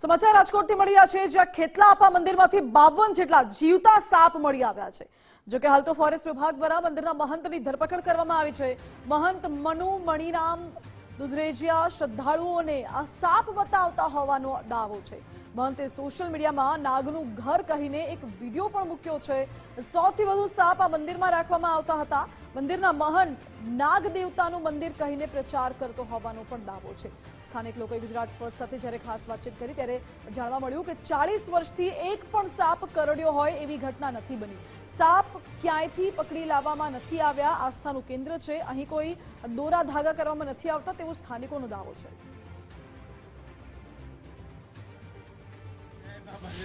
સમાચાર રાજકોટથી મળી આવ્યા છે, જ્યાં ખેતલાપા મંદિરમાંથી બાવન જેટલા જીવતા સાપ મળી આવ્યા છે. જોકે હાલ તો ફોરેસ્ટ વિભાગ દ્વારા મંદિરના મહંતની ધરપકડ કરવામાં આવી છે. મહંત મનુ મણિરામ દુધરેજિયા શ્રદ્ધાળુઓને આ સાપ બતાવતા હોવાનો દાવો છે. મહંતે સોશિયલ મીડિયામાં નાગનું ઘર કહીને એક વીડિયો પણ મૂક્યો છે. સૌથી વધુ સાપ આ મંદિરમાં રાખવામાં આવતા હતા. મંદિરના મહંત નાગ દેવતાનું મંદિર કહીને પ્રચાર કરતો હોવાનો પણ દાવો છે. સ્થાનિક લોકોએ ગુજરાત ફર્સ્ટ સાથે જ્યારે ખાસ વાતચીત કરી ત્યારે જાણવા મળ્યું કે ચાળીસ વર્ષથી એક પણ સાપ કરડ્યો હોય એવી ઘટના નથી બની. સાપ ક્યાંયથી પકડી લાવવામાં નથી આવ્યા? આસ્થાનું કેન્દ્ર છે. અહીં કોઈ દોરા ધાગા કરવામાં નથી આવતા તેવો સ્થાનિકોનો દાવો છે.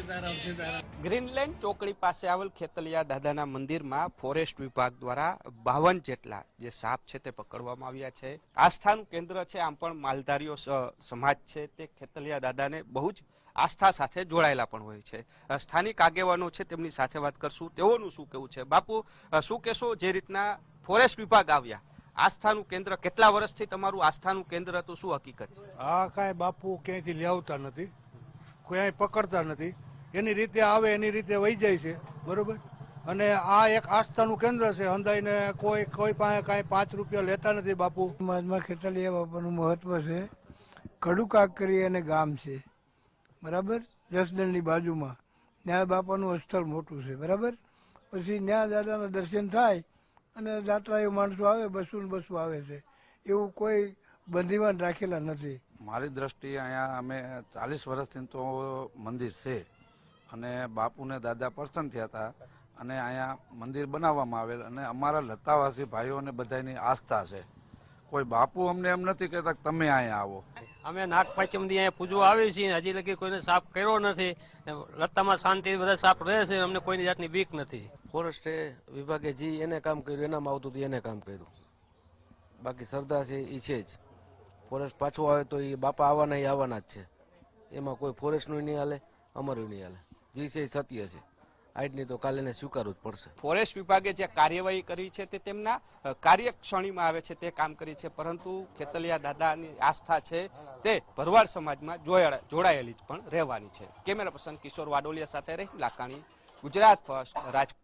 ગ્રીનલેન્ડ ચોકડી પાસે આવેલ ખેતલિયા દાદાના મંદિરમાં ફોરેસ્ટ વિભાગ દ્વારા બાવન જેટલા જે સાપ છે તે પકડવામાં આવ્યા છે. આસ્થાનું કેન્દ્ર છે આમ પણ માલધારીઓ સમાજ છે તે ખેતલિયા દાદાને બહુ જ આસ્થા સાથે જોડાયેલા પણ હોય છે. સ્થાનિક આગેવાનો છે તેમની સાથે વાત કરશું. તેઓનું શું કેવું છે? બાપુ શું કહેશો જે રીતના ફોરેસ્ટ વિભાગ આવ્યા? આસ્થાનું કેન્દ્ર કેટલા વર્ષથી તમારું આસ્થાનું કેન્દ્ર હતું? શું હકીકત? આ કાંઈ બાપુ ક્યાંયથી લેવતા નથી. ક્યાંય પકડતા નથી. એની રીતે આવે એની રીતે વહી જાય છે. બરોબર? અને આ એક આસ્થાનું કેન્દ્ર છે. અંદાઈને કોઈ કોઈ પાસે કાંઈ પાંચ રૂપિયા લેતા નથી બાપુ. સમાજમાં ખેતલિયા બાપાનું મહત્વ છે. કડુકાક કરી અને ગામ છે. બરાબર? જસદણની બાજુમાં. ત્યાં બાપાનું સ્થળ મોટું છે. બરાબર? પછી ત્યાં દાદાના દર્શન થાય અને જાત્રાએ માણસો આવે બસો ને બસો આવે છે. એવું કોઈ બંધીવાન રાખેલા નથી. મારી દ્રષ્ટિએ અહીંયા અમે ચાલીસ વર્ષથી તો મંદિર છે. અને બાપુને દાદા પ્રસન્ન થયા હતા અને અહીંયા મંદિર બનાવવામાં આવેલ અને અમારા લતાવાસી ભાઈઓને બધાની આસ્થા છે. કોઈ બાપુ અમને એમ નથી કહેતા કે તમે અહીંયા આવો. અમે નાગ પાંચમથી અહીંયા પૂજવા આવી છીએ હજી લગી કોઈને સાફ કર્યો નથી. લતામાં શાંતિ બધા સાફ રહે છે અમને કોઈની જાતની બીક નથી. ફોરેસ્ટ વિભાગે જે એને કામ કર્યું એનામાં આવતું હતું એને કામ કર્યું. બાકી શ્રદ્ધા છે એ છે જ. ફોરેસ્ટ પાછું આવે તો એ બાપા આવવાના એ આવવાના જ છે. એમાં કોઈ ફોરેસ્ટનું નહીં હાલે અમારું નહીં હાલે. જે છે સત્ય છે. આજની તો કાલે સ્વીકારવું જ પડશે. ફોરેસ્ટ વિભાગે જે કાર્યવાહી કરી છે તે તેમના કાર્યક્ષણીમાં આવે છે તે કામ કરી છે, પરંતુ ખેતલિયા દાદાની આસ્થા છે તે ભરવાડ સમાજમાં જોડાયેલી જ પણ રહેવાની છે. કેમેરા પર્સન કિશોર વાડોલિયા સાથે રહીમ લાકાણી, ગુજરાત ફર્સ્ટ, રાજકોટ.